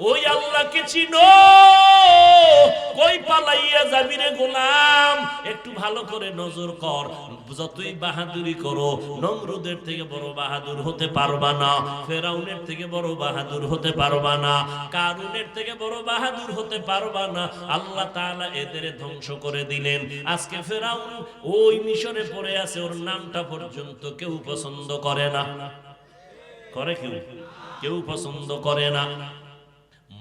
ওই আল্লাহকে চিনো? কই পালাইয়া যাবি রে গোলাম? একটু ভালো করে নজর কর। যতই বাহাদুরি করো, নমরুদের থেকে বড় বাহাদুর হতে পারবা না, ফেরাউনের থেকে বড় বাহাদুর হতে পারবা না, কারুনের থেকে বড় বাহাদুর হতে পারবা না। আল্লাহ তাআলা এদের ধ্বংস করে দিলেন। আজকে ফেরাউন ওই মিশরে পড়ে আছে, ওর নামটা পর্যন্ত কেউ পছন্দ করে না। করে কেউ? কেউ পছন্দ করে না।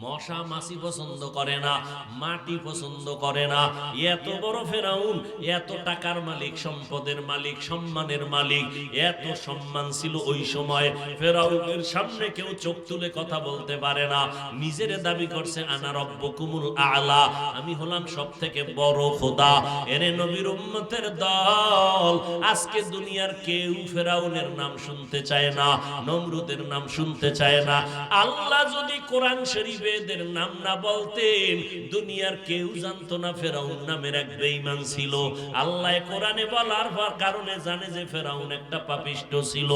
মশা মাছি পছন্দ করে না, মাটি পছন্দ করে না। এত বড় ফেরাউন, এত টাকার মালিক, সম্পদের মালিক, সম্মানের মালিক, এত সম্মান ছিল ওই সময়। ফেরাউনের সামনে কেউ চোখ তুলে কথা বলতে পারে না। নিজের দাবি করছে, আনা রব্বকুমুল আলা, আমি হলাম সব থেকে বড় খোদা। এরে নবীর উম্মতের দল, আজকে দুনিয়ার কেউ ফেরাউনের নাম শুনতে চায় না, নমরুদের নাম শুনতে চায় না। আল্লাহ যদি কোরআন শরীফে এদের নাম না বলতেন। দুনিয়ার কেউ জানতো না ফেরাউন নামের এক বেঈমান ছিল। আল্লাহ কোরআনে বলার কারণে জানে যে ফেরাউন একটা পাপিষ্ট ছিল।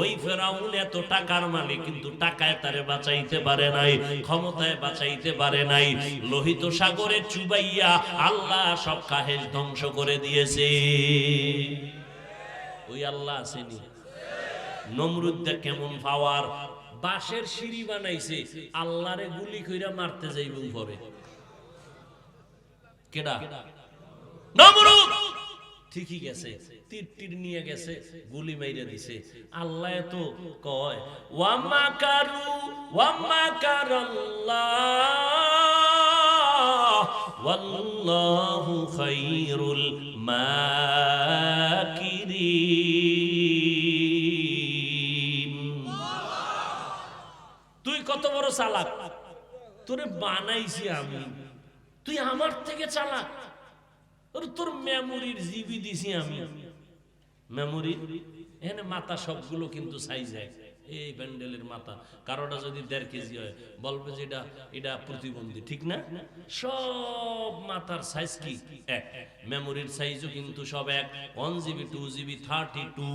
ওই ফেরাউন এত টাকার মালিক, কিন্তু টাকায় তারে বাঁচাইতে পারে নাই, ক্ষমতায় বাঁচাইতে পারে নাই। লোহিত সাগরে চুবাইয়া আল্লাহ সব কাহেশ ধ্বংস করে দিয়েছে। ওই আল্লাহ আসেনি। নমরুদ্দা কেমন পাওয়ার? বাঁশের সিঁড়ি বানাইছে, আল্লাহরে গুলি কইরা মারতে যাইব পরে কেডা? নমরুদ! ঠিকই গেছে, তীর তীর নিয়ে গেছে, গুলি মাইরা দিছে। আল্লাহ তো কয়, ওয়ামা কারু, ওয়ামা কারাল্লাহ, ওয়াল্লাহু খাইরুল মাকিরিন বড় চালাক। তোরে বানাইছি আমি। তুই আমার থেকে চালাক। তোর মেমোরির জিবি দিছি আমি। মেমোরি এখানে মাথা সবগুলো কিন্তু সাইজ এক। এই ব্যান্ডেলের মাথা, কারোটা যদি দেড় কেজি হয়, বলবে যে এটা এটা প্রতিবন্ধী, ঠিক না? সব মাথার সাইজ কি? এক। মেমোরির সাইজও কিন্তু সব এক। One GB two GB thirty two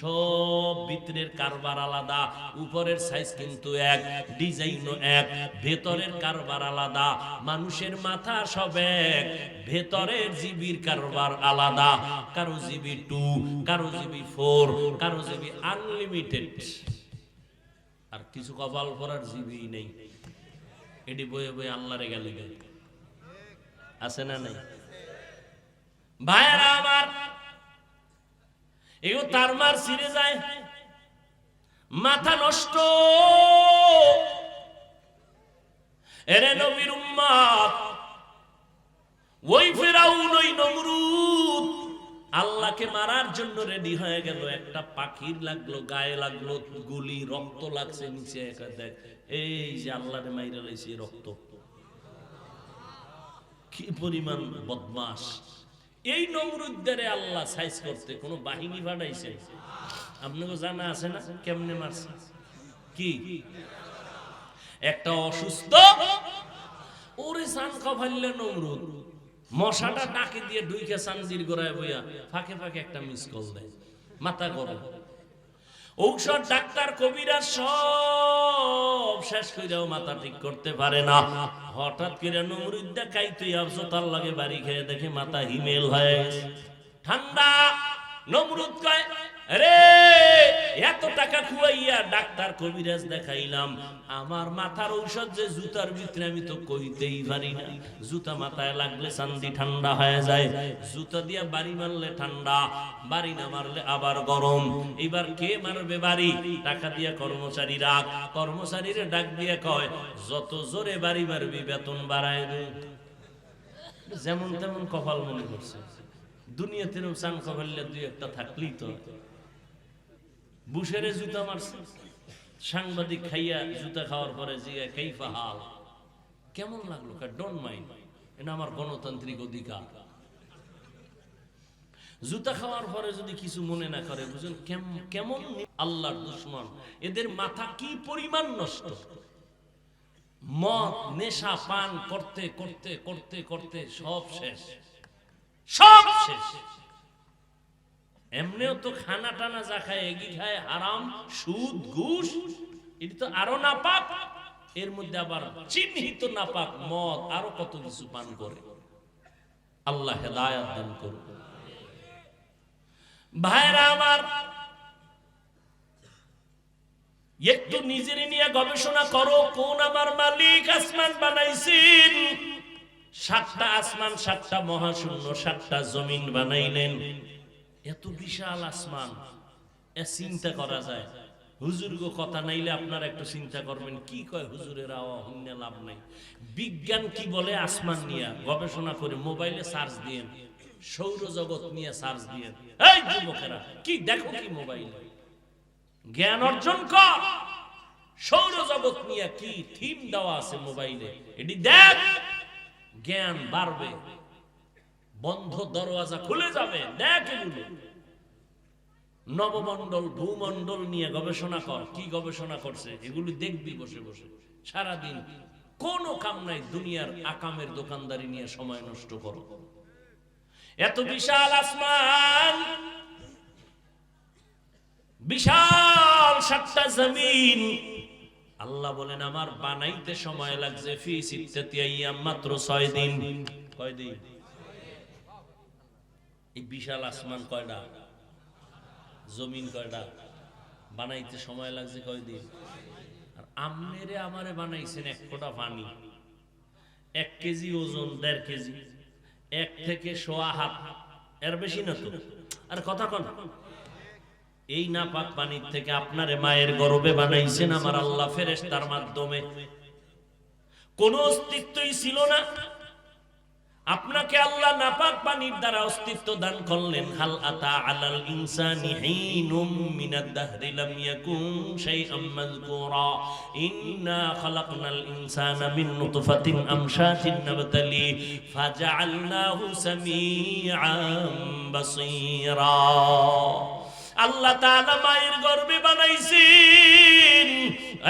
সব ভিতরের কারবার আলাদা, উপরের সাইজ কিন্তু এক ডিজাইনও এক, ভেতরের কারবার আলাদা, মানুষের মাথা সব এক, ভেতরের জিবির কারবার আলাদা, কারও জিবি টু কারও জিবি ফোর কারও জিবি আনলিমিটেড আর কিছু কপাল পরার জিবি নেই। এটি বয়ে বয়ে আল্লাহরে গেলে আছে না নাই? ভাইয়ারা আমার এও তার মার ছিঁড়ে যায়, মাথা নষ্ট। এরে নবীর উম্মাদ ওই ফেরাউন, ওই নমরুদ আল্লাহকে মারার জন্য রেডি হয়ে গেল। একটা পাখির লাগল, গায়ে লাগল, গুলি, রক্ত লাগছে নিচে একা, দেখ। এই যে আল্লাহরে মাইরা লাইছে রক্ত। কি পরিমাণ বদমাস এই নমরুদ্দারে আল্লাহ সাইজ করতে, কোনো বাহিনী বানাইছে? আপনাকে জানা আছে না? কেমনে মারছে? কি? একটা অসুস্থ, ওরে সান খাইলে নমরুদ। মশাটা নাকি দিয়ে ডুইকে সানজির গোড়ায় বইয়া ফাঁকে ফাঁকে একটা মিস কল দেয়। মাথা গরম। ঔষধ, ডাক্তার কবিরা সব শেষ কইরাও মাথা ঠিক করতে পারে না। হঠাৎ করে নমরুদ্দা দেখাই তুই আফসতার লাগে বাড়ি খেয়ে দেখে মাথা হিমেল হয়ে ঠান্ডা! নমরুদ কয় এত টাকা খুয়াইয়া ডাক্তার কবিরাজ দেখাইলাম। আমার মাথার ঔষধ যে জুতার ভিতরে আমি তো কইতেই পারি না। জুতা মাথায় লাগলে ঠান্ডা হয়ে যায়। জুতা দিয়া বাড়ি মারলে ঠান্ডা, বাড়ি না মারলে আবার গরম। এবার কে মারবে বাড়ি? টাকা দিয়া কর্মচারী রাখ কর্মচারীরে ডাক দিয়ে কয়, যত জোরে বাড়ি মারবি, বেতন বাড়ায়। যেমন তেমন কপাল মনে করছে। দুনিয়াতে চান কপাল্লে দুই একটা থাকলেই তো বুসেরে জুতা মারছে। সাংবাদিক খাইয়া জুতা খাওয়ার পরে জিয়া কাইফা হাল? কেমন লাগল? ডোন্ট মাইন্ড এটা আমার গণতান্ত্রিক অধিকার। জুতা খাওয়ার পরে যদি কিছু মনে না করে বুঝুন কেম- কেমন আল্লাহর দুশ্মন। এদের মাথা কি পরিমাণ নষ্ট? মদ, নেশা, পান করতে করতে করতে করতে সব শেষ। সব শেষ। এমনিও তো খানা টানা যা খায়, এগি খায় আরাম সুদ, ঘুষ, এটি তো আরও না পাপ এর মধ্যে আবার চিহ্নিত না পাক মদ, আরও কত কিছু পান করে। আল্লাহ হেদায়াত দান করুন। ভাইরা আমার, একটু নিজের নিয়ে গবেষণা করো, কোন আমার মালিক আসমান বানাইছেন? সাতটা আসমান, সাতটা মহাশূন্য, সাতটা জমিন বানাইলেন। এত বিশাল আসমান, এ চিন্তা করা যায়। হুজুর গো কথা নাইলে আপনারা একটু চিন্তা করবেন, কি কয় হুজুরের আওয়া হইনে লাভ নাই। বিজ্ঞান কি বলে আসমান নিয়ে? গবেষণা করে মোবাইলে সার্চ দিয়েন, সৌরজগৎ নিয়ে সার্চ দিয়েন। এই যুবকেরা, কি দেখো কি মোবাইলে? জ্ঞান অর্জন কর। সৌরজগৎ নিয়ে কি থিম দেওয়া আছে মোবাইলে? এটি দেখ, জ্ঞান বাড়বে। বন্ধ দরওয়াজা খুলে যাবে নবমণ্ডল, ভূমণ্ডল নিয়ে গবেষণা কর, কি গবেষণা করছে, এগুলো দেখবি বসে বসে। সারাদিন কোনো কাম নাই, দুনিয়ার আকামের দোকানদারি নিয়ে সময় নষ্ট করো। এত বিশাল আসমান, বিশাল সাতটা জমিন। আল্লাহ বলেন, আমার বানাইতে সময় লাগছে, ফি সিত্তাতি মাত্র ছয় দিন। কয় দিন? এই বিশাল আসমান কয়টা জমিন কয়টা বানাইতে সময় লাগছে কয়দিন? আর আমনেরে আমারে বানাইছেন এক ফোঁটা পানি। এক কেজি ওজন দেড় কেজি। এক থেকে সোয়া হাত এর বেশি না তো? আর কথা কন। এই না পাক পানির থেকে আপনারে মায়ের গর্বে বানাইছেন আমার আল্লাহ ফেরেশতার মাধ্যমে। কোন অস্তিত্বই ছিল না। আপনাকে আল্লাহ নাপাক পানির দ্বারা অস্তিত্ব দান করলেন। হাল আতা আলাল ইনসানি হিনুম মিনাদ দাহরি লাম ইয়াকুন শাইআম মাযকুরা। ইন্না খালাকনাল ইনসানা মিন নুতফাতিন আমশাতিন নাবতালি। ফাজআলনাহু সামিআন বাসীরা। আল্লাহ তাআলা মায়ের গর্ভে বানাইছেন।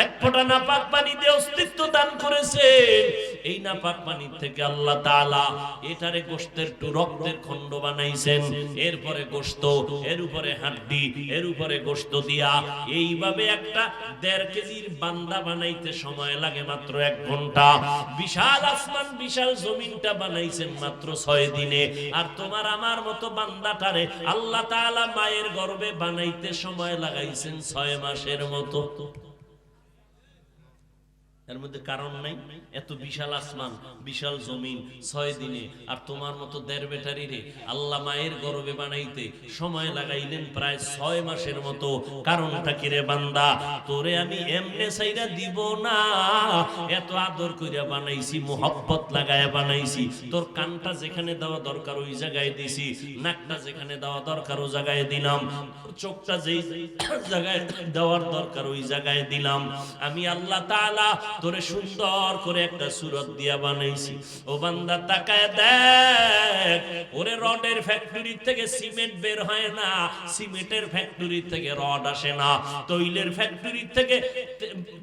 এক ফোঁটা নাপাক পানি দিয়ে অস্তিত্ব দান করেছেন। এই নাপাক পানি থেকে আল্লাহ তাআলা এটারে গোশতের টু রক্তের খণ্ড বানাইছেন। এরপরে গোশত, এর উপরে হাড্ডি, এর উপরে গোশত দিয়া এইভাবে একটা দেড় কেজির বান্দা বানাইতে সময় লাগে মাত্র এক ঘণ্টা। বিশাল আসমান, বিশাল জমিনটা বানাইছেন মাত্র ছয় দিনে। আর তোমার আমার মতো বান্দাটারে আল্লাহ তাআলা মায়ের গর্ভে বানাইতে সময় লাগাইছেন ছয় মাসের মতো। এর মধ্যে কারণ নাই। এত বিশাল আসমান, বিশাল জমিন, ছয় দিনে। আর তোমার মতো দেড় বেটারি রে, আল্লাহ মায়ের গর্বে বানাইতে সময় লাগাইলেন প্রায় ছয় মাসের মতো। কারণটা কি রে বান্দা? তোরে আমি এমনে সাইরা দিব না। এত আদর কইরা বানাইছি, মোহব্বত লাগায় বানাইছি। তোর কানটা যেখানে দেওয়া দরকার ওই জায়গায় দিছি, নাকটা যেখানে দেওয়া দরকার ওই জায়গায় দিলাম। চোখটা যেই জায়গায় দেওয়ার দরকার ওই জায়গায় দিলাম। আমি আল্লাহ তাআলা তোরে সুন্দর করে একটা সুরত দিয়া বানাইছি। ও বান্দা, তাকায় দেখ, ওরে রডের ফ্যাক্টরি থেকে সিমেন্ট বের হয় না সিমেন্টের ফ্যাক্টরি থেকে রড আসে না, তৈলের ফ্যাক্টরি থেকে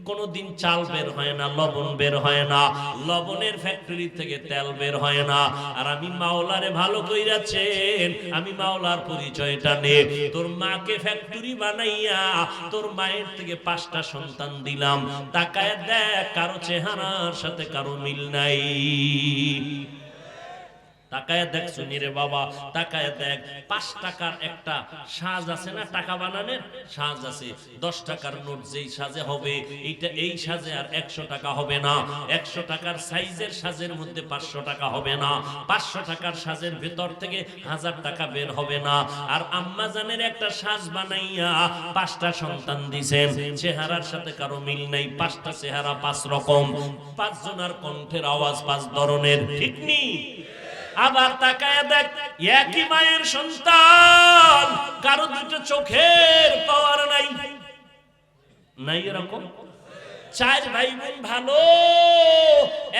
কোনোদিন চাল বের হয় না, লবণ বের হয় না, লবণের ফ্যাক্টরি থেকে তেল বের হয় না। আর আমি মাওলারে ভালো কইরাছেন আমি মাওলার পরিচয়টা নে। তোর মাকে ফ্যাক্টরি বানাইয়া তোর মায়ের থেকে পাঁচটা সন্তান দিলাম। তাকায় দেখ কারও চেহারার সাথে কারও মিল নাই। তাকায় দেখ শুনি বাবা, তাকায় দেখ, পাঁচ টাকার একটা সাজ আছে না, টাকা বানানোর? সাজ আছে। দশ টাকার নোট যেই সাজে হবে, এইটা এই সাজে আর একশো টাকা হবে না। একশো টাকার সাইজের সাজের মধ্যে পাঁচশো টাকা হবে না। পাঁচশো টাকার সাজের ভেতর থেকে হাজার টাকা বের হবে না। আর আম্মা জানের একটা সাজ বানাইয়া পাঁচটা সন্তান দিছেন। চেহারার সাথে কারও মিল নাই, পাঁচটা চেহারা পাঁচ রকম। পাঁচ জনার কণ্ঠের আওয়াজ পাঁচ ধরনের। ঠিক নেই আবার তাকায় দেখ একই মায়ের সন্তান কারও দুটো চোখের পাওয়ার নাই। নাই এরকম? চার ভাই বোন ভালো,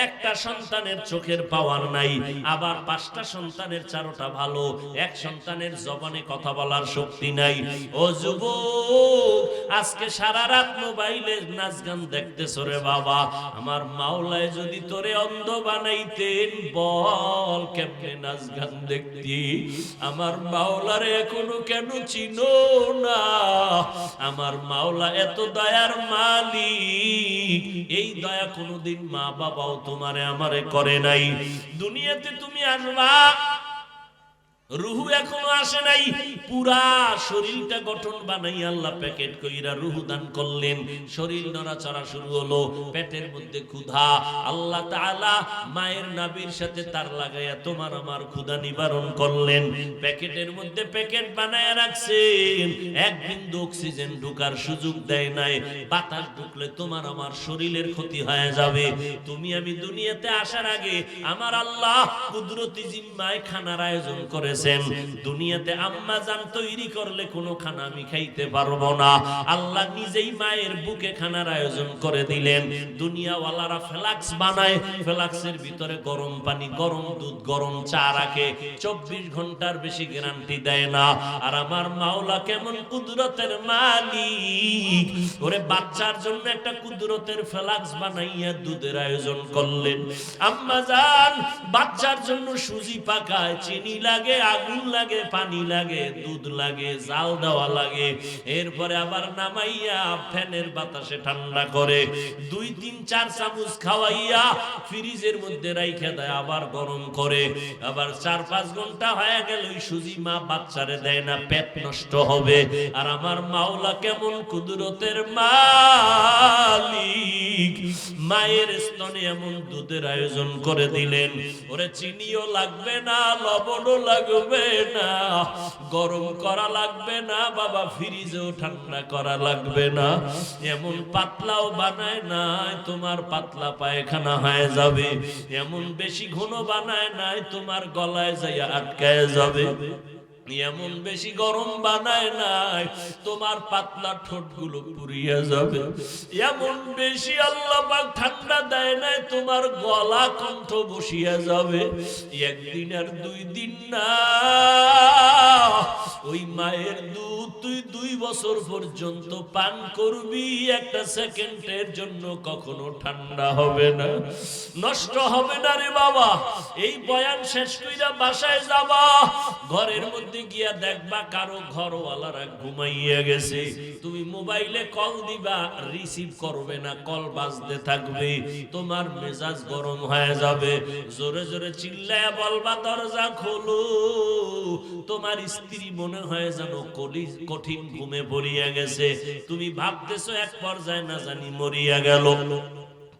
একটা সন্তানের চোখের পাওয়ার নাই, আবার পাঁচটা সন্তানের চারোটা ভালো, এক সন্তানের জবানে কথা বলার শক্তি নাই। ও যুবক, আজকে সারা রাত মোবাইলে নাচ গান দেখতেছ রে বাবা, আমার মাওলায় যদি তোরে অন্ধ বানাইতেন, বল কেমনে নাচ গান দেখতি? আমার মাওলারে এখনও কেন চিনো না? আমার মাওলা এত দয়ার মালিক এই দয়া কোনোদিন মা বাবাও তোমারে আমারে করে নাই। দুনিয়াতে তুমি আসবা রুহু এখনও আসে নাই। পুরা শরীরটা গঠন বানাই আল্লাহ প্যাকেট কইরা রুহু দান করলেন। শরীর নড়াচড়া শুরু হলো, পেটের মধ্যে ক্ষুধা। আল্লাহ তাআলা মায়ের নাবির সাথে তার লাগাইয়া তোমার আমার ক্ষুধা নিবারণ করলেন। প্যাকেটের মধ্যে প্যাকেট বানায়া রাখছেন। এক বিন্দু অক্সিজেন ঢুকার সুযোগ দেয় নাই। বাতাস ঢুকলে তোমার আমার শরীরের ক্ষতি হয়ে যাবে। তুমি আমি দুনিয়াতে আসার আগে আমার আল্লাহ কুদরতি জিম্মায় খানার আয়োজন করেছেন দুনিয়াতে আম্মা জান তৈরি করলে কোনো খানা আমি খাইতে পারব না। আল্লাহ নিজেই মায়ের বুকে খানার আয়োজন করে দিলেন। দুনিয়াওয়ালারা ফ্লাক্স বানায়, ফ্লাক্সের ভিতরে গরম পানি, গরম দুধ, গরম চা রাখে। চব্বিশ ঘণ্টার বেশি গ্যারান্টি দেয় না। আর আমার মাওলা কেমন কুদরতের মালিক। ওরে, বাচ্চার জন্য একটা কুদরতের ফ্লাক্স বানাইয়া দুধের আয়োজন করলেন। আম্মা জান বাচ্চার জন্য সুজি পাকায়, চিনি লাগে আগুন লাগে, পানি লাগে, দুধ লাগে, জাল দেওয়া লাগে। এরপরে আবার নামাইয়া ফ্যানের বাতাসে ঠান্ডা করে। দুই, তিন, চার চামচ খাওয়াইয়া ফ্রিজের মধ্যে রাইখে দেয়, আবার গরম করে। আবার চার, পাঁচ ঘণ্টা হয়ে গেল, ওই সুজি মা বাচ্চারে দেয় না, পেট নষ্ট হবে। আর আমার মাওলা কেমন কুদরতের মালিক। মায়ের স্তনে এমন দুধের আয়োজন করে দিলেন। ওরে চিনিও লাগবে না, লবণও লাগবে না। গরম করা লাগবে না, বাবা ফ্রিজেও ঠান্ডা করা লাগবে না। এমন পাতলাও বানায় নাই, তোমার পাতলা পায়খানা হয়ে যাবে। এমন বেশি ঘন বানায় নাই, তোমার গলায় যাইয়া আটকায় যাবে। এমন বেশি গরম বানায় নাই, তোমার পাতলা ঠোঁটগুলো পুড়িয়ে যাবে। এমন বেশি আল্লাহ পাক ঠান্ডা দেয় নাই, তোমার গলা কণ্ঠ বসিয়া যাবে। একদিন আর দুই দিন না, ওই মায়ের দুধ তুই দুই বছর পর্যন্ত পান করবি, একটা সেকেন্ডের জন্য কখনো ঠান্ডা হবে না। নষ্ট হবে না রে বাবা, এই বয়ান শেষ কইরা বাসায় যাবা, ঘরের মধ্যে গিয়া দেখবা কারও ঘরওয়ালারা ঘুমাইয়া গেছে। তুমি মোবাইলে কল দিবা, রিসিভ করবে না, কল বাজতে থাকবে। তোমার মেজাজ গরম হয়ে যাবে। জোরে জোরে চিল্লায় বলবা, দরজা খোলো। তোমার স্ত্রী মনে হয় যেন কলি কঠিন ঘুমে পড়িয়া গেছে। তুমি ভাবতেছো এক পর্যায়ে না জানি মরিয়া গেল।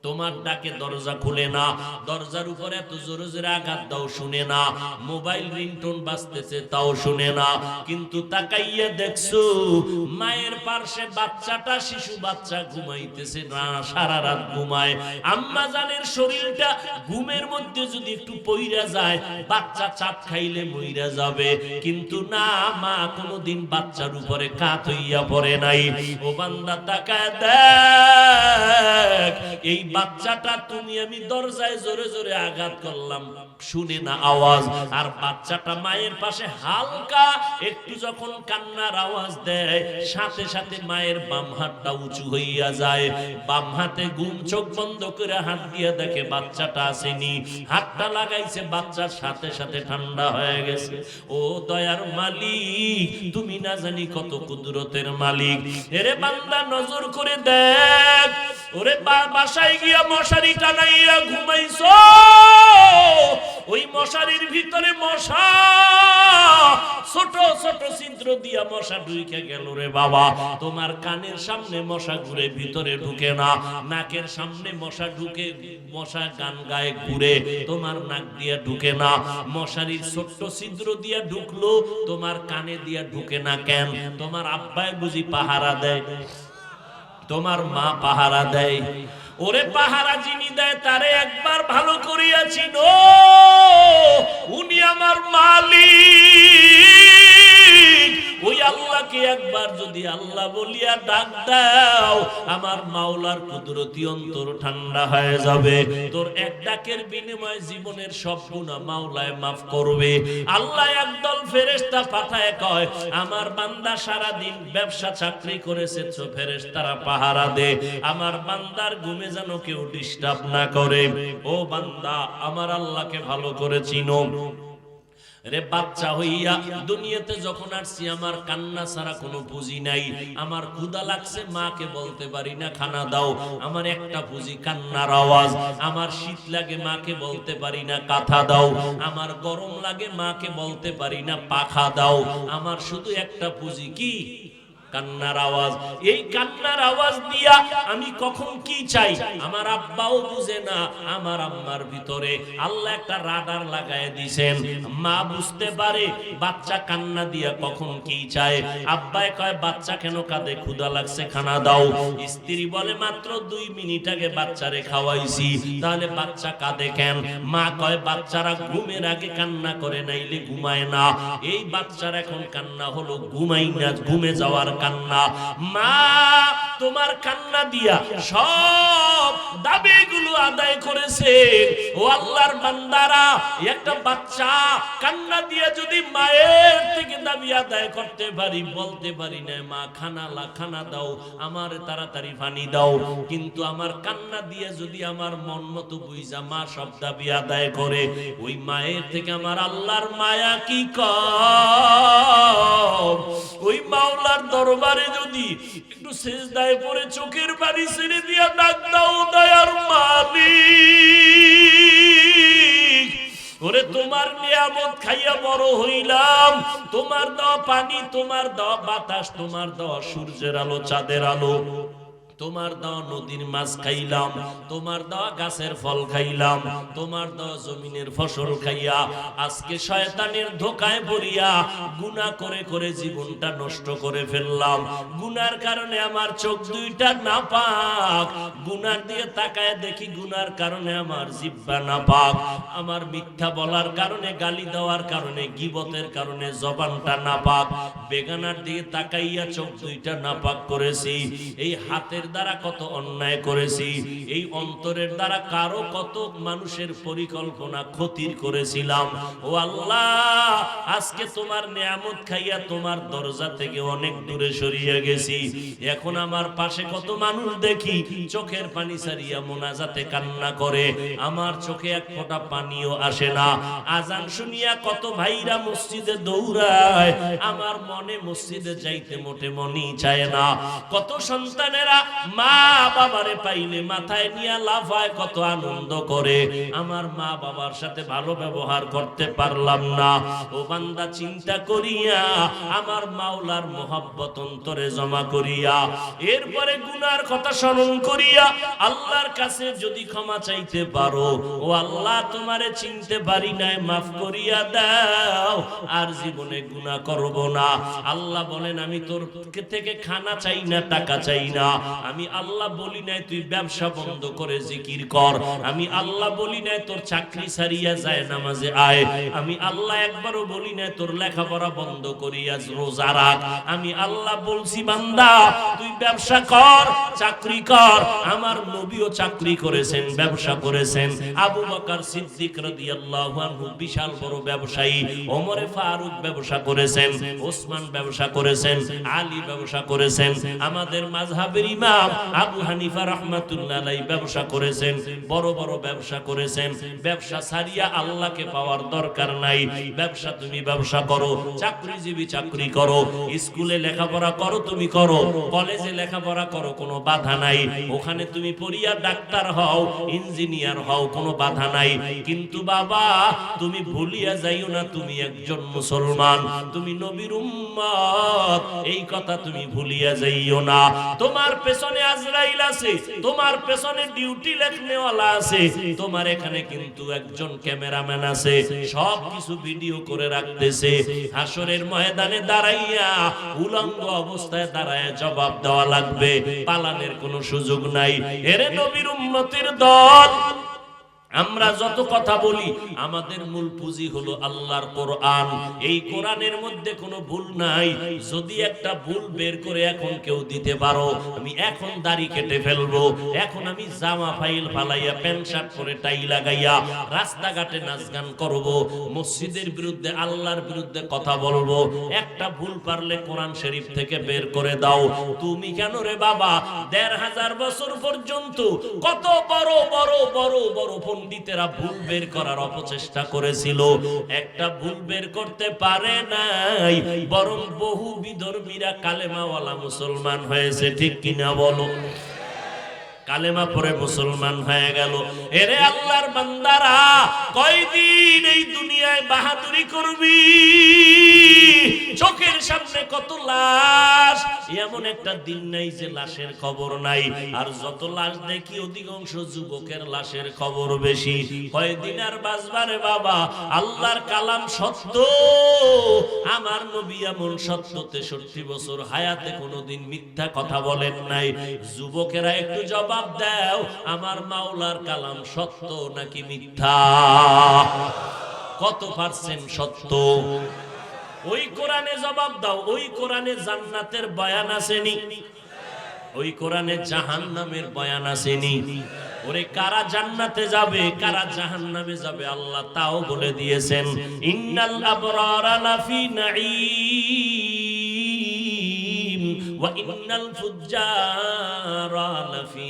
তোমার ডাকে দরজা খুলে না। দরজার উপরে এত জোরে জোরে আঘাত দাও শুনে না। মোবাইল রিংটোন বাজতেছে তাও শুনে না। কিন্তু তাকাইয়া দেখছ, মায়ের পার্শ্বে বাচ্চাটা শিশু বাচ্চা ঘুমাইতেছে না, সারা রাত ঘুমায়। আম্মা জানের শরীরটা ঘুমের মধ্যে যদি একটু পইরা যায়, বাচ্চা চাপ খাইলে মইরা যাবে। কিন্তু না, মা কোনোদিন বাচ্চার উপরে কাত হইয়া পড়ে নাই। ও বান্দা তাকায় দেখ, এই বাচ্চাটা তুমি আমি দরজায় জোরে জোরে আঘাত করলাম। শুনে না আওয়াজ। আর বাচ্চাটা মায়ের পাশে হালকা একটু যখন কান্নার আওয়াজ দেয়, সাথে সাথে মায়ের বাম হাতটা উঁচু হইয়া যায়। বাম হাতে ঘুম চোখ বন্ধ করে হাত দিয়ে দেখে বাচ্চাটা আসেনি। হাতটা লাগাইছে, বাচ্চার সাথে সাথে ঠান্ডা হয়ে গেছে। ও দয়ার মালিক, তুমি না জানি কত কুদরতের মালিক। এরে বান্দা, নজর করে দেখ। ওরে বাসায় গিয়া মশারি টানাইয়া ঘুমাইছো? ওই মশারির ভিতরে মশা। ছোট ছোট ছিদ্র দিয়া মশা ঢুকে গেল রে বাবা। তোমার কানের সামনে মশা ঘুরে, ভিতরে ঢুকে না। নাকের সামনে মশা ঢুকে, মশা গান গায়ে ঘুরে, তোমার নাক দিয়া ঢুকে না। মশারির ছোট্ট ছিদ্র দিয়া ঢুকলো, তোমার কানে দিয়া ঢুকে না কেন? তোমার আব্বাই বুঝি পাহারা দেয়। তোমার মা পাহারা দেয়। ওরে পাহারা যিনি দেয় তারে একবার ভালো করিয়াছি উনি আমার মালিক। ওই আল্লাহকে একবার যদি আল্লাহ বলিয়া ডাক দাও, আমার মাওলার কুদরতি অন্তর ঠান্ডা হয়ে যাবে। তোর এক ডাকের বিনিময়ে জীবনের সব গুনাহ মাওলায় মাফ করবে। আল্লাহ একদল ফেরেশতা পাঠায় কয়, আমার বান্দা সারা দিন ব্যবসা চাকরি করেছে, তো ফেরেশতারা পাহারা দে। আমার বান্দার ঘুমে যেন কেউ ডিস্টার্ব না করে। ও বান্দা, আমার আল্লাহকে ভালো করে চিনো। রে বাচ্চা হইয়া দুনিয়াতে যখন আসছি, আমার কান্না ছাড়া কোনো পুঁজি নাই। আমার ক্ষুদা লাগছে, মাকে বলতে পারি না, খানা দাও। আমার একটা পুঁজি কান্নার আওয়াজ। আমার শীত লাগে, মাকে বলতে পারি না, কাঁথা দাও। আমার গরম লাগে, মাকে বলতে পারি না, পাখা দাও। আমার শুধু একটা পুঁজি কি? কান্নার আওয়াজ। এই কান্নার আওয়াজ দিয়া আমি কখন কি চাই? আমার আব্বাও বুঝে না আমার আম্মার ভিতরে। আল্লাহ একটা রাডার লাগায় দিছেন। মা বুঝতে পারে বাচ্চা কান্না দিয়া কখন কি চায়। আব্বায় কয়, বাচ্চা কেন কাঁদে? ক্ষুধা লাগছে, খানা দাও। স্ত্রী বলে, মাত্র দুই মিনিট আগে বাচ্চারে খাওয়াইছি। তাহলে বাচ্চা কাঁদে কেন? মা কয়, বাচ্চারা ঘুমের আগে কান্না করে, নাইলে ঘুমায় না। এই বাচ্চার এখন কান্না হলো, ঘুমাই না, ঘুমে যাওয়ার কান্না। মা, তোমার কান্না দিয়া সব দাবিগুলো আদায় করেছে। ও আল্লাহর বান্দারা, একটা বাচ্চা কান্না দিয়া যদি মায়ের থেকে দাবি আদায় করতে পারি, বলতে পারি না, মা, খানা লা, খানা দাও, আমার তাড়াতাড়ি পানি দাও। কিন্তু আমার কান্না দিয়ে যদি আমার মন মতো বুঝা মা সব দাবি আদায় করে, ওই মায়ের থেকে আমার আল্লাহর মায়া কি কম? ওই মাওলার দরবারে যদি একটু সেজদায় পড়ে চোখের বাড়ি ছেড়ে দিয়া ডাক দাও দয়ার মালিক। ওরে, তোমার নিয়ামত খাইয়া বড় হইলাম। তোমার দাও পানি, তোমার দাও বাতাস, তোমার দাও সূর্যের আলো, চাঁদের আলো। তোমার দেওয়া নদীর মাছ খাইলাম, তোমার দেওয়া গাছের ফল খাইলাম, তোমার দেওয়া জমিনের ফসল খাইয়া আজকে শয়তানের ধোকায় পড়িয়া গুনাহ করে করে জীবনটা নষ্ট করে ফেললাম। গুনার কারণে আমার চোখ দুইটা না পাক গুনার দিয়ে তাকায় দেখি গুনার কারণে আমার জিব্বা না পাক আমার মিথ্যা বলার কারণে, গালি দেওয়ার কারণে, গিবতের কারণে জবানটা না পাক বেগানার দিকে তাকাইয়া চোখ দুইটা না পাক করেছি। এই হাতের দ্বারা কত অন্যায় করেছি, এই অন্তরের দ্বারা কারও কত মানুষের পরিকল্পনা ক্ষতির করেছিলাম। ও আল্লাহ, আজকে তোমার নিয়ামত খাইয়া তোমার দরজা থেকে অনেক দূরে সরিয়ে গেছি। এখন আমার পাশে কত মানুষ দেখি, চোখের পানি সারিয়া মোনাজাতে কান্না করে। আমার চোখে এক ফোঁটা পানিও আসে না। আজান শুনিয়া কত ভাইরা মসজিদে দৌড়ায়, আমার মনে মসজিদে যাইতে মোটে মনই চায় না। কত সন্তানেরা মা বাবারে পাইলে মাথায় নিয়ে লাফায় কত আনন্দ করে। আমার মা বাবার সাথে ভালো ব্যবহার করতে পারলাম না। ও বান্দা চিন্তা করিয়া আমার মাওলার অন্তরে জমা করিয়া, এরপরে গুনার কথা স্মরণ করিয়া আল্লাহর কাছে যদি ক্ষমা চাইতে পারো, ও আল্লাহ তোমারে চিনতে পারি নাই, মাফ করিয়া দাও, আর জীবনে গুনাহ করব না। আল্লাহ বলেন, আমি তোর থেকে খানা চাই না, টাকা চাই না। আমি আল্লাহ বলি নাই, তুই ব্যবসা বন্ধ করে জিকির কর। আমি আল্লাহ বলি নাই, তোর চাকরি সারিয়া যায়, নামাজে আয়। আমি আল্লাহ একবারও বলি নাই, তোর লেখাপড়া বন্ধ করিয়া রোজা রাখ। আমি আল্লাহ বলছি, বান্দা, তুই ব্যবসা কর, চাকরি কর। আমার নবীও চাকরি করেছেন, ব্যবসা করেছেন। আবু বকর সিদ্দিক রাদিয়াল্লাহু আনহু বিশাল বড় ব্যবসায়ী, ওমরে ফারুক ব্যবসা করেছেন, ওসমান ব্যবসা করেছেন, আলী ব্যবসা করেছেন। আমাদের মাযহাবের ইমাম আবু হানিফা রাহমাতুল্লাহ ব্যবসা করেছেন, বড় বড় ব্যবসা করেছেন। ব্যবসা ছাড়িয়া আল্লাহকে পাওয়ার দরকার নাই। ব্যবসা তুমি ব্যবসা করো, চাকরিজীবী চাকরি করো, স্কুলে লেখাপড়া করো তুমি করো, কলেজে লেখাপড়া করো, কোনো বাধা নাই। ওখানে তুমি পড়িয়া ডাক্তার হও, ইঞ্জিনিয়ার হও, কোনো বাধা নাই। কিন্তু বাবা, তুমি ভুলিয়া যাইও না, তুমি একজন মুসলমান। তুমি নবীর উম্মত, এই কথা তুমি ভুলিয়া যাইও না। তোমার পেছনে আজরাইল আছে, তোমার পেছনে ডিউটি লেখনেওয়ালা আছে, তোমার এখানে কিন্তু একজন ক্যামেরাম্যান আছে, সব কিছু ভিডিও করে রাখতেছে, হাসরের ময়দানে দাঁড়াইয়া উলঙ্গ অবস্থায় দাঁড়ায় জবাব দেওয়া লাগবে, পালানের কোনো সুযোগ নাই। এরে নবীর উম্মতের দল আমরা যত কথা বলি, আমাদের মূল পুঁজি হলো আল্লাহর কোরআন। এই কোরআনের মধ্যে কোনো ভুল নাই। যদি একটা ভুল বের করে এখন কেউ দিতে পারো, আমি এখন দাড়ি কেটে ফেলব। এখন আমি জামা ফাইল ফালাইয়া, প্যান্ট শার্ট পরে টাই লাগাইয়া রাস্তাঘাটে নাচ গান করব, মসজিদের বিরুদ্ধে, আল্লাহর বিরুদ্ধে কথা বলব। একটা ভুল পারলে কোরআন শরীফ থেকে বের করে দাও। তুমি কেন রে বাবা? দেড় হাজার বছর পর্যন্ত কত বড় বড় বড় বড় পণ্ডিতেরা ভুল বের করার অপচেষ্টা করেছিল। একটা ভুল বের করতে পারে নাই, বরং বহু বিধর্মীরা কালেমাওয়ালা মুসলমান হয়েছে, ঠিক কিনা বলো কালেমা পরে মুসলমান হয়ে গেল। এরে আল্লাহর বান্দারা, কয়দিন এই দুনিয়ায় বাহাদুরি করবি? চোখের সামনে কত লাশ? এমন একটা দিন নাই যে লাশের খবর নাই। আর যত লাশ দেখি, অধিকাংশ যুবকের লাশের খবর বেশি। কয়দিন আর বাঁচবারে বাবা? আল্লাহর কালাম সত্য? আমার নবী এমন সত্য, তেষট্টি বছর হায়াতে কোনোদিন মিথ্যা কথা বলেন নাই। যুবকেরা একটু জবাব দাও, আমার মাওলার কালাম সত্য নাকি মিথ্যা? কত পার্সেন্ট সত্য? ওই কোরআনে জবাব দাও, ওই কোরআনে জান্নাতের বয়ান আসেনি? ওই কোরআনে জাহান নামের বয়ান আসেনি? ওরে, কারা জান্নাতে যাবে, কারা জাহান নামে যাবে, আল্লাহ তাও বলে দিয়েছেন, ইন্নাল আবরারা লাফি নাঈম। ইন্নাল ফুজ্জারা লাফি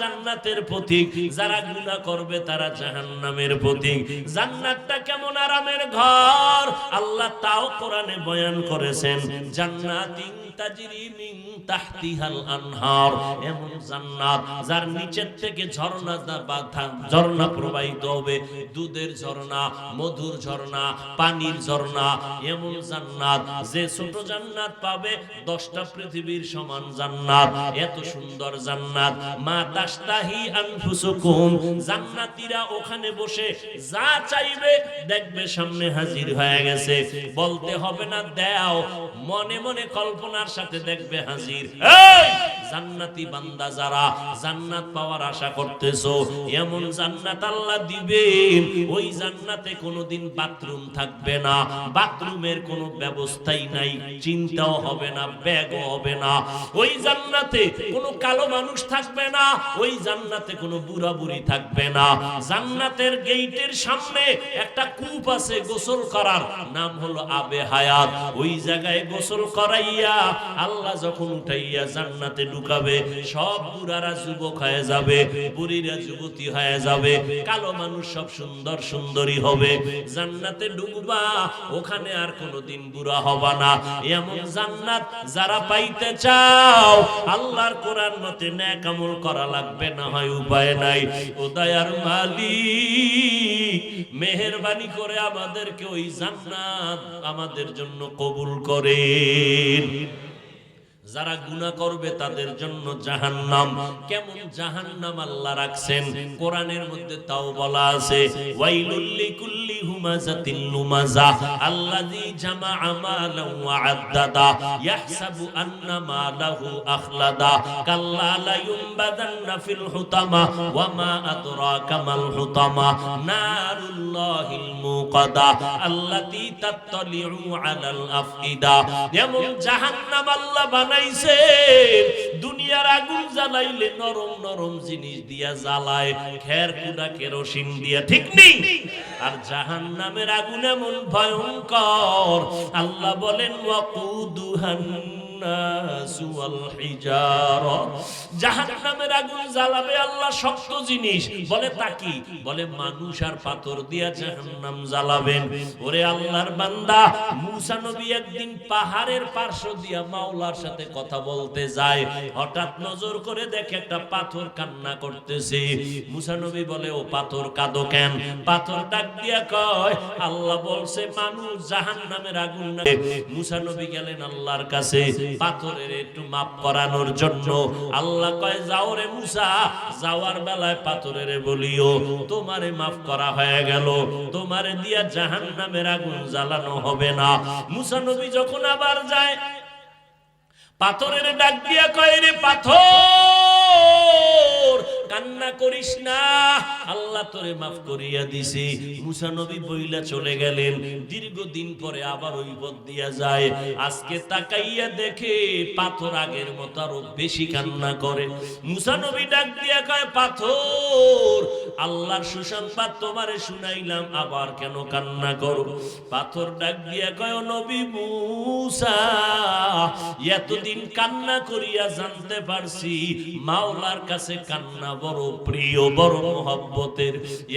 জান্নাতের পথিক যারা গুনাহ করবে তারা জাহান্নামের পথিক জান্নাতটা কেমন আরামের ঘর? আল্লাহ তাও কোরআনে বয়ান করেছেন জান্নাতিন মধুর ঝর্ণা, পানির ঝর্ণা, এমন জান্নাত যে ছোট জান্নাত পাবে দশটা পৃথিবীর সমান জান্নাত। এত সুন্দর জান্নাত। মা তাস্তাহি আনফুসুকুম, জান্নাতীরা ওখানে বসে যা চাইবে দেখবে সামনে হাজির হয়ে গেছে। বলতে হবে না, দাও, মনে মনে কল্পনার সাথে দেখবে হাজির। জান্নাতি বান্দা যারা জান্নাত পাওয়ার আশা করতেছো এমন জান্নাত আল্লাহ দিবেন। ওই জান্নাতে কোনোদিন বাথরুম থাকবে না বাথরুমের কোনো ব্যবস্থাই নাই চিন্তাও হবে না ব্যাগও হবে না। ওই জান্নাতে কোনো কালো মানুষ থাকবে না ওই জান্নাতে কোনো বুড়া বুড়ি থাকবে না। জান্নাতের গেইটের সামনে একটা কূপ আছে গোসল করার নাম হলো আবে হায়াত। ওই জায়গায় গোসল করাইয়া আল্লাহ যখন উঠাইয়া জান্নাতে ঢুকাবে, সব বুড়ারা যুবক হয়ে যাবে, বুড়িরা যুবতী হয়ে যাবে, কালো মানুষ সব সুন্দর সুন্দরী হবে। জান্নাতে ঢুকবা, ওখানে আর কোনোদিন বুড়া হবা না। এমন জান্নাত যারা পাইতে চাও, আল্লাহর কোরআন মতে ন্যাক আমল করা লাগবে, না হয় উপায় নাই। ও দয়ার মালিক, মেহেরবানি করে আমাদেরকে ওই জান্নাত আমাদের জন্য কবুল করেন। যারা গুনা করবে তাদের জন্য জাহান্নাম। কেমন জাহান্নাম আল্লাহ রাখছেন? কোরআনের মধ্যে তাও বলা আছে, ওয়াইলুল লিকুল্লি হুমাজাতিন লুমাজা আল্লাযী জামাআ মালান ওয়া আদ্দাদা। ইয়াহসাবু আন্না মালাহু আখলাদা। কাল্লা লা ইউমবাদান্না ফিল হুতামা ওয়া মা আদরাকা মাল হুতামা। নারুল্লাহিল মুকাদা। আল্লাতী তাত্তালিউ আলাল আফইদা। যেমন জাহান্নাম আল্লাহ বানাইছেন দুনিয়ার আগুন জ্বালাইলে নরম নরম জিনিস দিয়া জ্বালায়, খের কুড়া ঠিক নেই? আর জাহান্নামের আগুন এমন ভয়ঙ্কর। আল্লাহ বলেন ওয়াকুদুহান الناس والحجارة জাহান্নামের আগুন জ্বালাবে আল্লাহ শক্ত জিনিস বলে তাকি বলে মানুষ আর পাথর দিয়া জাহান্নাম জ্বালাবেন ওরে আল্লাহর বান্দা মুসা নবী একদিন পাহাড়ের পার্শ্ব দিয়া মাওলার সাথে কথা বলতে যায় হঠাৎ নজর করে দেখে একটা পাথর কান্না করতেছে মুসা নবী বলে ও পাথর কাঁদো কেন পাথর ডাক দিয়া কয় আল্লাহ বলছে মানুষ জাহান্নামের আগুন না মুসা নবী গেলেন আল্লাহর কাছে পাথরের একটু মাপ করানোর জন্য আল্লাহ কয়, যাও রে মুসা, যাওয়ার বেলায় পাথরের বলিও, তোমারে মাফ করা হয়ে গেল, তোমারে দিয়া জাহান নামের আগুন জ্বালানো হবে না। মুসা নবী যখন আবার যায়, পাথরের ডাক দিয়া কয়, রে পাথর কান্না করিস না। আল্লাহ তোরে মাফ করিয়া দিছে। মুসা নবী বইলা চলে গেলেন। দীর্ঘদিন পরে আবার ওই পথ দিয়া যায়। আজকে তাকাইয়া দেখে পাথর আগের মতো আরও বেশি কান্না করে। মুসা নবী ডাক দিয়া কয়, পাথর, আল্লাহর সুসংবাদ তোমারে শুনাইলাম, আবার কেন কান্না করো? পাথর ডাক দিয়া কয় নবী মুসা, এতদিন কান্না করিয়া জানতে পারছি, মাওলার কাছে কান্না বড় প্রিয়, বড় মোহব্বতের।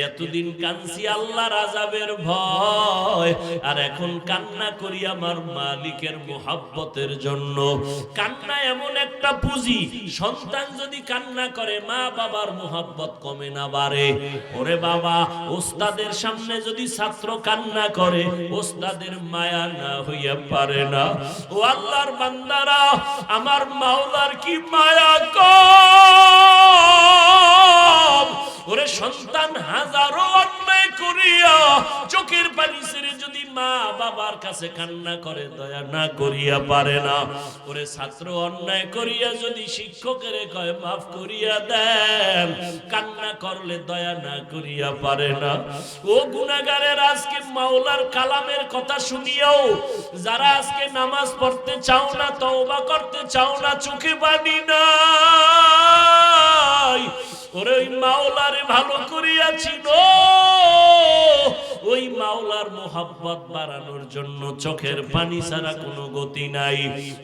এতদিন কানছি আল্লাহর আজাবের ভয়। আর এখন কান্না করি আমার মালিকের মোহাব্বতের জন্য। কান্না এমন একটা পুঁজি, সন্তান যদি কান্না করে, মা বাবার মোহাব্বত কমে না বাড়ে। ওরে বাবা, ওস্তাদের সামনে যদি ছাত্র কান্না করে, ওস্তাদের মায়া না হইয়া পারে না। ও আল্লাহর বান্দারা, আমার মাওলার কি মায়া কম ওরে সন্তান হাজারো অন্যায় করিয়া চোখের পানি ছেড়ে যদি মা বাবার কাছে কান্না করে, দয়া না করিয়া পারে না। ওরে ছাত্র অন্যায় করিয়া যদি শিক্ষকের কয়, মাফ করিয়া দেন, কান্না করলে দয়া না করিয়া পারে না। ও গুনাগারের আজকে মাওলার কালামের কথা শুনিয়াও, যারা আজকে নামাজ পড়তে চাও না, তওবা করতে চাও না, চোখে পানি নাই। ওরে ওই মাওলারে ভালো করিয়াছিল ওই মাওলার মোহাব্বত বাড়ানোর জন্য চোখের পানি ছাড়া কোনো গতি নাই।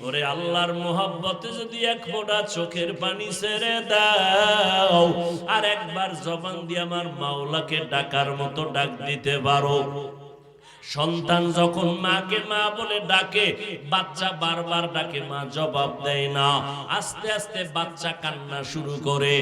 ওরে আল্লাহর মোহাব্বতে যদি এক ফোঁটা চোখের পানি ছেড়ে দাও, আর একবার জবান দিয়ে আমার মাওলাকে ডাকার মতো ডাক দিতে পারো। সন্তান যখন মাকে মা বলে ডাকে, বাচ্চা বারবার ডাকে, মা জবাব দেয় না। আস্তে আস্তে বাচ্চা কান্না শুরু করে।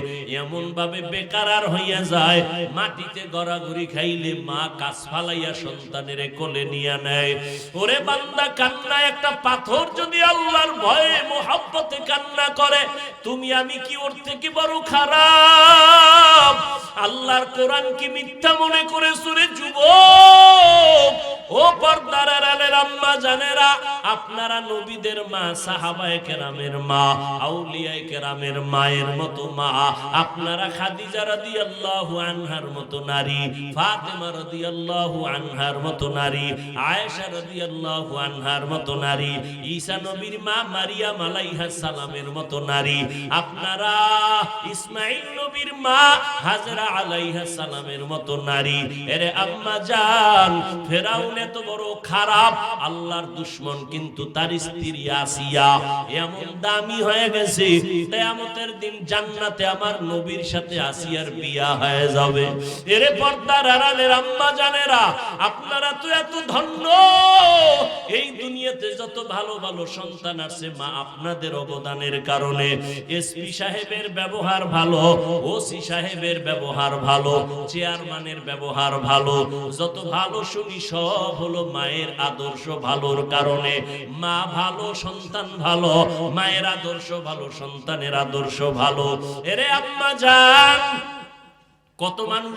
এমন ভাবে বেকার আর হইয়া যায়। মাটিতে গড়াগড়ি খাইলে মা কাছ ফালাইয়া সন্তানের কোলে নিয়ে নেয়। ওরে বান্দা কান্না একটা পাথর যদি আল্লাহর ভয়ে, মোহাব্বতে কান্না করে, তুমি আমি কি ওর থেকে বড় খারাপ? আল্লাহর কোরআন কি মিথ্যা মনে করে, সুরে যুবক? ও পর্দার আম্মা জানেরা, আপনারা নবীদের মা কেরামের মা কেরামের মায়ের মতো মা। আপনারা আনহার মতো নারী, ফাতেমা আনহার মতো নারী, আয়েশা আনহার মতো নারী নবীর মা সালামের মতো নারী। আপনারা ইসমাইল নবীর মা হাজরা আলাইহাস সালামের মতো নারী। এরে আম্মা জান, ফেরাউন এত বড় খারাপ, আল্লাহর দুশ্মন কিন্তু তার স্ত্রী আসিয়া এমন দামি হয়ে গেছে, কিয়ামতের দিন জান্নাতে আমার নবীর সাথে আসিয়ার বিয়া হয়ে যাবে। এরে পর্দার আড়ালের আম্মা জানেরা, আপনারা তো এত ধন্য। এই দুনিয়াতে যত ভালো ভালো সন্তান আছে, মা, আপনাদের অবদানের কারণে এসপি সাহেবের ব্যবহার ভালো, ওসি সাহেবের ব্যবহার ভালো, চেয়ারম্যানের ব্যবহার ভালো, যত ভালো শুনি হলো মায়ের আদর্শ ভালোর কারণে। মা ভালো, সন্তান ভালো, মায়ের আদর্শ ভালো, সন্তানের আদর্শ ভালো। এরে আম্মা যান, কত মানুষ